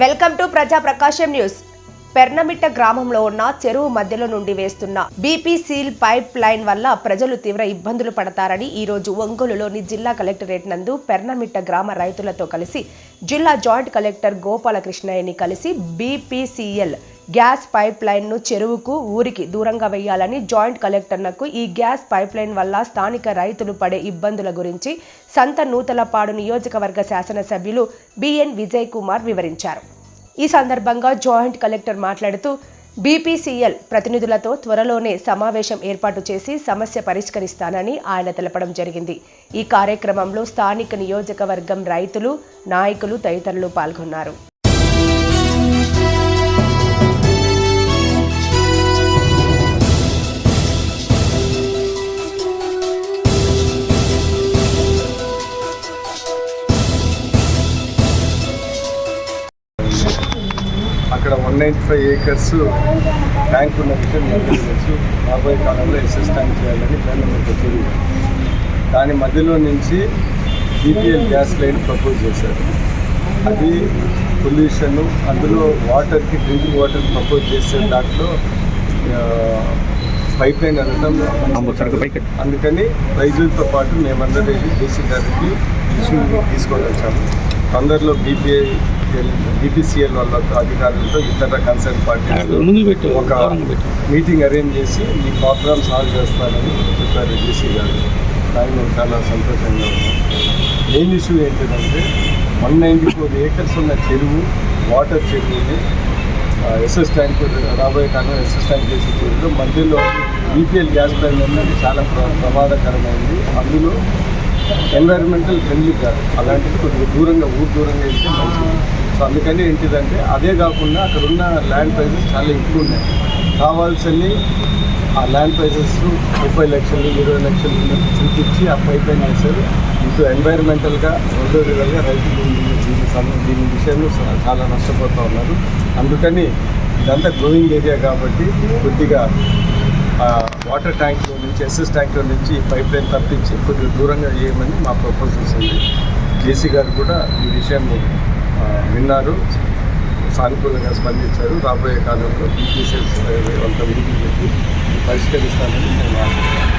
Welcome to ప్రజా ప్రకాశం news. పెర్నమిట్ట గ్రామంలో ఉన్న చెరువు మధ్యలో నుండి వేస్తున్న బీపీ సీల్ పైప్ లైన్ వల్ల ప్రజలు తీవ్ర ఇబ్బందులు పడతారని ఈరోజు ఒంగోలులోని జిల్లా కలెక్టరేట్ నందు పెర్నమిట్ట గ్రామ రైతులతో కలిసి జిల్లా జాయింట్ కలెక్టర్ గోపాలకృష్ణయ్యని కలిసి బీపీసీఎల్ గ్యాస్ పైప్ లైన్ను చెరువుకు ఊరికి దూరంగా వేయాలని జాయింట్ కలెక్టర్నకు ఈ గ్యాస్ పైప్ లైన్ వల్ల స్థానిక రైతులు పడే ఇబ్బందుల గురించి సంత నూతలపాడు నియోజకవర్గ శాసనసభ్యులు బిఎన్ విజయ్ కుమార్ వివరించారు. ఈ సందర్భంగా జాయింట్ కలెక్టర్ మాట్లాడుతూ బీపీసీఎల్ ప్రతినిధులతో త్వరలోనే సమావేశం ఏర్పాటు చేసి సమస్య పరిష్కరిస్తానని ఆయన తెలపడం జరిగింది. ఈ కార్యక్రమంలో స్థానిక నియోజకవర్గం రైతులు నాయకులు తదితరులు పాల్గొన్నారు. అక్కడ one ninety five acres tank ఉన్న విషయం తెలుసు. రాబోయే కాలంలో ఎస్ఎస్ ట్యాంక్ చేయాలని గవర్నమెంట్ వచ్చింది దాని మధ్యలో నుంచి బీపీఎల్ గ్యాస్ లైన్ ప్రపోజ్ చేశారు. అది పొల్యూషన్ అందులో వాటర్కి డ్రింకింగ్ వాటర్ ప్రపోజ్ చేసే దాంట్లో పైప్ లైన్ అనడం. అందుకని రైతులతో పాటు మేమందరం డీసీ గారికి ఇష్యూ తీసుకొని వచ్చాము. తొందరలో బీపీఐ బీపీసీఎల్ వాళ్ళతో అధికారులతో ఇతర కన్సర్న్ పార్టీస్ ఒక. మీటింగ్ అరేంజ్ చేసి ఈ ప్రోగ్రామ్ సాల్వ్ చేస్తానని చెప్పారు డీసీ గారు. మేము చాలా సంతోషంగా ఉన్నాం మెయిన్ ఇష్యూ ఏంటంటే వన్ నైంటీ ఫోర్ ఏకర్స్ ఉన్న చెరువు వాటర్ చెరువుని ఎస్ఎస్ ట్యాంక్ రాబోయే కాలం ఎస్ఎస్ ట్యాంక్ చేసే చెరువులో మధ్యలో బీపీఎల్ గ్యాస్ లైన్ ఉన్నది. చాలా ప్ర- ప్రమాదకరమైంది. అందులో ఎన్వైరన్మెంటల్ ఫ్రెండ్లీ కాదు అలాంటిది కొద్దిగా దూరంగా ఊరు దూరంగా వెళ్తే మంచిది. సో అందుకని ఏంటిదంటే అదే కాకుండా అక్కడ ఉన్న ల్యాండ్ ప్రైజెస్ చాలా ఎక్కువ ఉన్నాయి కావాల్సింది ఆ ల్యాండ్ ప్రైజెస్ ముప్పై లక్షలు ఇరవై లక్షలు చూపించి ఆ పైప్ లైన్ వేశారు. ఇటు ఎన్వైరన్మెంటల్గా రెండో విధాలుగా రైతులు దీని దీని విషయంలో చాలా నష్టపోతూ ఉన్నారు. అందుకని ఇదంతా గ్రోయింగ్ ఏరియా కాబట్టి కొద్దిగా వాటర్ ట్యాంక్లో నుంచి ఎస్ఎస్ ట్యాంక్లో నుంచి పైప్ లైన్ తప్పించి కొద్దిగా దూరంగా చేయమని మా ప్రపోజల్స్ ఉంది జేసీ గారు కూడా ఈ విషయం విన్నారు. సానుకూలంగా స్పందించారు. రాబోయే కాలంలో బీపీసీఎస్ వాళ్ళతో మీటింగ్ పెట్టి పరిష్కరిస్తానని నేను ఆశిస్తున్నాను.